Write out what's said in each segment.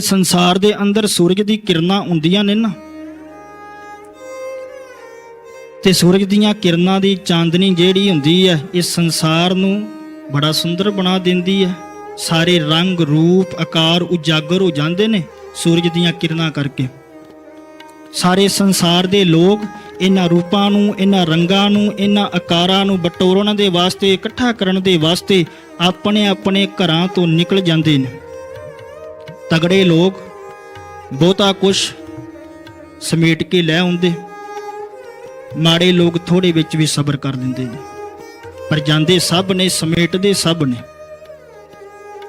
ਸੰਸਾਰ ਦੇ ਅੰਦਰ ਸੂਰਜ ਦੀ ਕਿਰਨਾਂ ਹੁੰਦੀਆਂ ਨੇ ਨਾ। ਤੇ ਸੂਰਜ ਦੀਆਂ ਕਿਰਨਾਂ ਦੀ ਚਾਂਦਨੀ ਜਿਹੜੀ ਹੁੰਦੀ ਹੈ ਇਸ ਸੰਸਾਰ ਨੂੰ ਬੜਾ ਸੁੰਦਰ ਬਣਾ ਦਿੰਦੀ ਹੈ। ਸਾਰੇ ਰੰਗ, ਰੂਪ, ਆਕਾਰ ਉਜਾਗਰ ਹੋ ਜਾਂਦੇ ਨੇ ਸੂਰਜ ਦੀਆਂ ਕਿਰਨਾਂ ਕਰਕੇ। ਸਾਰੇ ਸੰਸਾਰ ਦੇ ਲੋਕ ਇਹਨਾਂ ਰੂਪਾਂ ਨੂੰ, ਇਹਨਾਂ ਰੰਗਾਂ ਨੂੰ, ਇਹਨਾਂ ਆਕਾਰਾਂ ਨੂੰ ਬਟੋਰਨ ਦੇ ਵਾਸਤੇ, ਇਕੱਠਾ ਕਰਨ ਦੇ ਵਾਸਤੇ ਆਪਣੇ ਆਪਣੇ ਘਰਾਂ ਤੋਂ ਨਿਕਲ ਜਾਂਦੇ ਨੇ। ਤਗੜੇ ਲੋਕ ਬਹੁਤਾ ਕੁਛ ਸਮੇਟ ਕੇ ਲੈ ਆਉਂਦੇ। ਮਾੜੇ ਲੋਕ ਥੋੜੇ ਵਿੱਚ ਵੀ ਸਬਰ ਕਰ ਦਿੰਦੇ ਨੇ। ਪਰ ਜਾਂਦੇ ਸਭ ਨੇ, ਸਮੇਟਦੇ ਸਭ ਨੇ।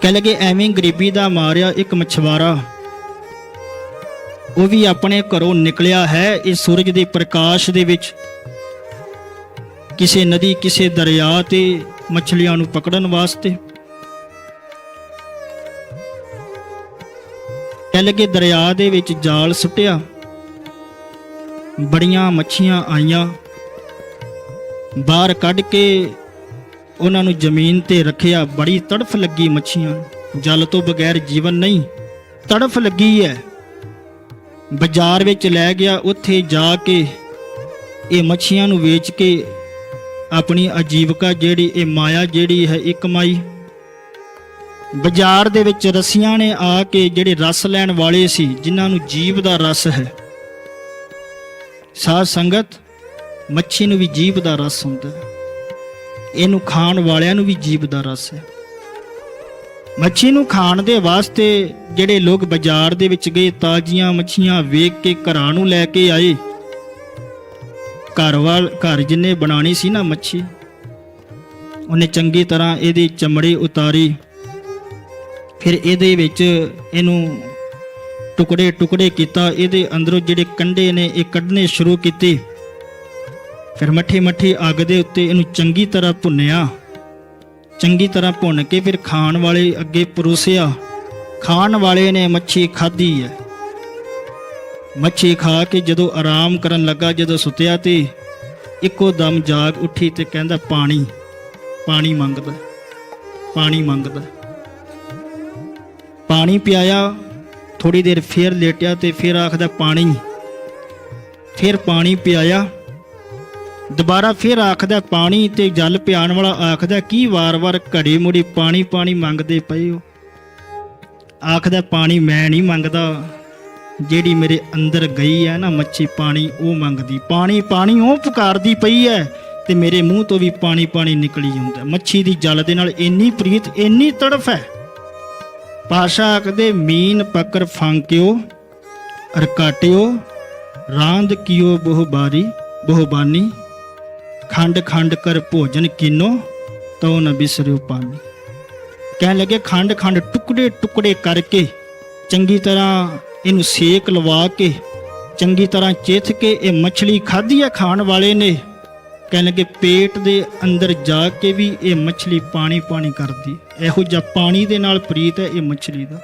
ਕਹਿ ਲਗੇ ਐਵੇਂ ਗਰੀਬੀ ਦਾ ਮਾਰਿਆ ਇੱਕ ਮਛਵਾਰਾ ਉਹ ਵੀ ਆਪਣੇ ਘਰੋਂ ਨਿਕਲਿਆ ਹੈ ਇਸ ਸੂਰਜ ਦੇ ਪ੍ਰਕਾਸ਼ ਦੇ ਵਿੱਚ। ਕਿਸੇ ਨਦੀ, ਕਿਸੇ ਦਰਿਆ ਤੇ ਮੱਛਲੀਆਂ ਨੂੰ ਪਕੜਨ ਵਾਸਤੇ। ਕਹਿ ਕੇ ਦਰਿਆ ਦੇ ਵਿੱਚ ਜਾਲ ਸੁੱਟਿਆ। ਬੜੀਆਂ ਮੱਛੀਆਂ ਆਈਆਂ। ਬਾਹਰ ਕੱਢ ਕੇ ਉਹਨਾਂ ਨੂੰ ਜ਼ਮੀਨ ਤੇ ਰੱਖਿਆ। ਬੜੀ ਤੜਫ ਲੱਗੀ ਮੱਛੀਆਂ। ਜਲ ਤੋਂ ਬਗੈਰ ਜੀਵਨ ਨਹੀਂ। ਤੜਫ ਲੱਗੀ ਹੈ ਬਾਜ਼ਾਰ ਵਿੱਚ ਲੈ ਗਿਆ। ਉੱਥੇ ਜਾ ਕੇ ਇਹ ਮੱਛੀਆਂ ਨੂੰ ਵੇਚ ਕੇ ਆਪਣੀ ਆਜੀਵਕਾ ਜਿਹੜੀ, ਇਹ ਮਾਇਆ ਜਿਹੜੀ ਹੈ, ਇਹ ਕਮਾਈ। ਬਾਜ਼ਾਰ ਦੇ ਵਿੱਚ ਰਸੀਆਂ ਨੇ ਆ ਕੇ ਜਿਹੜੇ ਰਸ ਲੈਣ ਵਾਲੇ ਸੀ, ਜਿਨ੍ਹਾਂ ਨੂੰ ਜੀਵ ਦਾ ਰਸ ਹੈ। ਸਾਧ ਸੰਗਤ, ਮੱਛੀ ਨੂੰ ਵੀ ਜੀਵ ਦਾ ਰਸ ਹੁੰਦਾ ਹੈ। ਇਹਨੂੰ ਖਾਣ ਵਾਲਿਆਂ ਨੂੰ ਵੀ ਜੀਵ ਦਾ ਰਸ ਹੈ। ਮੱਛੀ ਨੂੰ ਖਾਣ ਦੇ ਵਾਸਤੇ ਜਿਹੜੇ ਲੋਕ ਬਾਜ਼ਾਰ ਦੇ ਵਿੱਚ ਗਏ, ਤਾਜ਼ੀਆਂ ਮੱਛੀਆਂ ਵੇਖ ਕੇ ਘਰਾਂ ਨੂੰ ਲੈ ਕੇ ਆਏ। ਘਰ ਵਾਲ, ਘਰ ਜਿੰਨੇ ਬਣਾਣੀ ਸੀ ਨਾ ਮੱਛੀ, ਉਹਨੇ ਚੰਗੀ ਤਰ੍ਹਾਂ ਇਹਦੀ ਚਮੜੀ ਉਤਾਰੀ। ਫਿਰ ਇਹਦੇ ਵਿੱਚ ਇਹਨੂੰ ਟੁਕੜੇ ਟੁਕੜੇ ਕੀਤਾ, ਇਹਦੇ ਅੰਦਰੋਂ ਜਿਹੜੇ ਕੰਡੇ ਨੇ ਇਹ ਕੱਢਨੇ ਸ਼ੁਰੂ ਕੀਤੇ। ਫਿਰ ਮੱਠੀ ਮੱਠੀ ਅੱਗ ਦੇ ਉੱਤੇ ਇਹਨੂੰ ਚੰਗੀ ਤਰ੍ਹਾਂ ਭੁੰਨਿਆ। ਚੰਗੀ ਤਰ੍ਹਾਂ ਭੁੰਨ ਕੇ ਫਿਰ ਖਾਣ ਵਾਲੇ ਅੱਗੇ ਪਰੋਸਿਆ। ਖਾਣ ਵਾਲੇ ਨੇ ਮੱਛੀ ਖਾਧੀ ਹੈ। ਮੱਛੀ ਖਾ ਕੇ ਜਦੋਂ ਆਰਾਮ ਕਰਨ ਲੱਗਾ, ਜਦੋਂ ਸੁੱਤਿਆ ਤੇ ਇੱਕੋ ਦਮ ਜਾਗ ਉੱਠੀ ਤੇ ਕਹਿੰਦਾ, ਪਾਣੀ ਪਾਣੀ ਮੰਗਦਾ ਪਾਣੀ ਮੰਗਦਾ। ਪਾਣੀ ਪਿਆਇਆ ਥੋੜੀ ਦੇਰ ਫੇਰ ਲੇਟਿਆ ਤੇ ਫਿਰ ਆਖਦਾ, ਪਾਣੀ। ਫਿਰ ਪਾਣੀ ਪਿਆਇਆ। ਦੁਬਾਰਾ ਫਿਰ ਆਖਦਾ, ਪਾਣੀ ਤੇ ਜਲ ਪਿਆਣ ਵਾਲਾ। ਆਖਦਾ, ਕੀ ਵਾਰ-ਵਾਰ ਘੜੀ ਮੁੜੀ ਪਾਣੀ ਪਾਣੀ ਮੰਗਦੇ ਪਏ ਹੋ? ਆਖਦਾ, ਪਾਣੀ ਮੈਂ ਨਹੀਂ ਮੰਗਦਾ। ਜਿਹੜੀ ਮੇਰੇ ਅੰਦਰ ਗਈ ਹੈ ਨਾ ਮੱਛੀ ਪਾਣੀ, ਉਹ ਮੰਗਦੀ। ਪਾਣੀ ਪਾਣੀ ਉਹ ਪੁਕਾਰਦੀ ਪਈ ਹੈ ਤੇ ਮੇਰੇ ਮੂੰਹ ਤੋਂ ਵੀ ਪਾਣੀ ਪਾਣੀ ਨਿਕਲੀ ਜਾਂਦਾ। ਮੱਛੀ ਦੀ ਜਲ ਦੇ ਨਾਲ ਇੰਨੀ ਪ੍ਰੀਤ, ਇੰਨੀ ਤੜਫ ਹੈ। ਪਾਸ਼ਾ ਆਖਦੇ ਮੀਨ ਪਕਰ ਫਾਂਕਿਓ ਰਕਾਟਿਓ ਰਾਂਦ ਕਿਓ ਬਹੁ ਬਾਰੀ, ਬਹੁ ਬਾਨੀ, ਖੰਡ ਖੰਡ ਕਰ ਭੋਜਨ ਕੀਨੋ, ਤਉ ਨ ਬਿਸਰਿਓ ਪਾਨੀ। ਕਹਿਣ ਲੱਗੇ, ਖੰਡ ਖੰਡ ਟੁਕੜੇ ਟੁਕੜੇ ਕਰਕੇ, ਚੰਗੀ ਤਰ੍ਹਾਂ ਇਹਨੂੰ ਸੇਕ ਲਵਾ ਕੇ, ਚੰਗੀ ਤਰ੍ਹਾਂ ਚਿੱਥ ਕੇ, ਇਹ ਮੱਛਲੀ ਖਾਧੀ ਆ ਖਾਣ ਵਾਲੇ ਨੇ ਕਹਿਣ ਲੱਗੇ, ਪੇਟ ਦੇ ਅੰਦਰ ਜਾ ਕੇ ਵੀ ਇਹ ਮੱਛਲੀ ਪਾਣੀ ਪਾਣੀ ਕਰਦੀ ਇਹੋ ਜਿਹਾ ਪਾਣੀ ਦੇ ਨਾਲ ਪ੍ਰੀਤ ਹੈ, ਇਹ ਮੱਛਲੀ ਦਾ।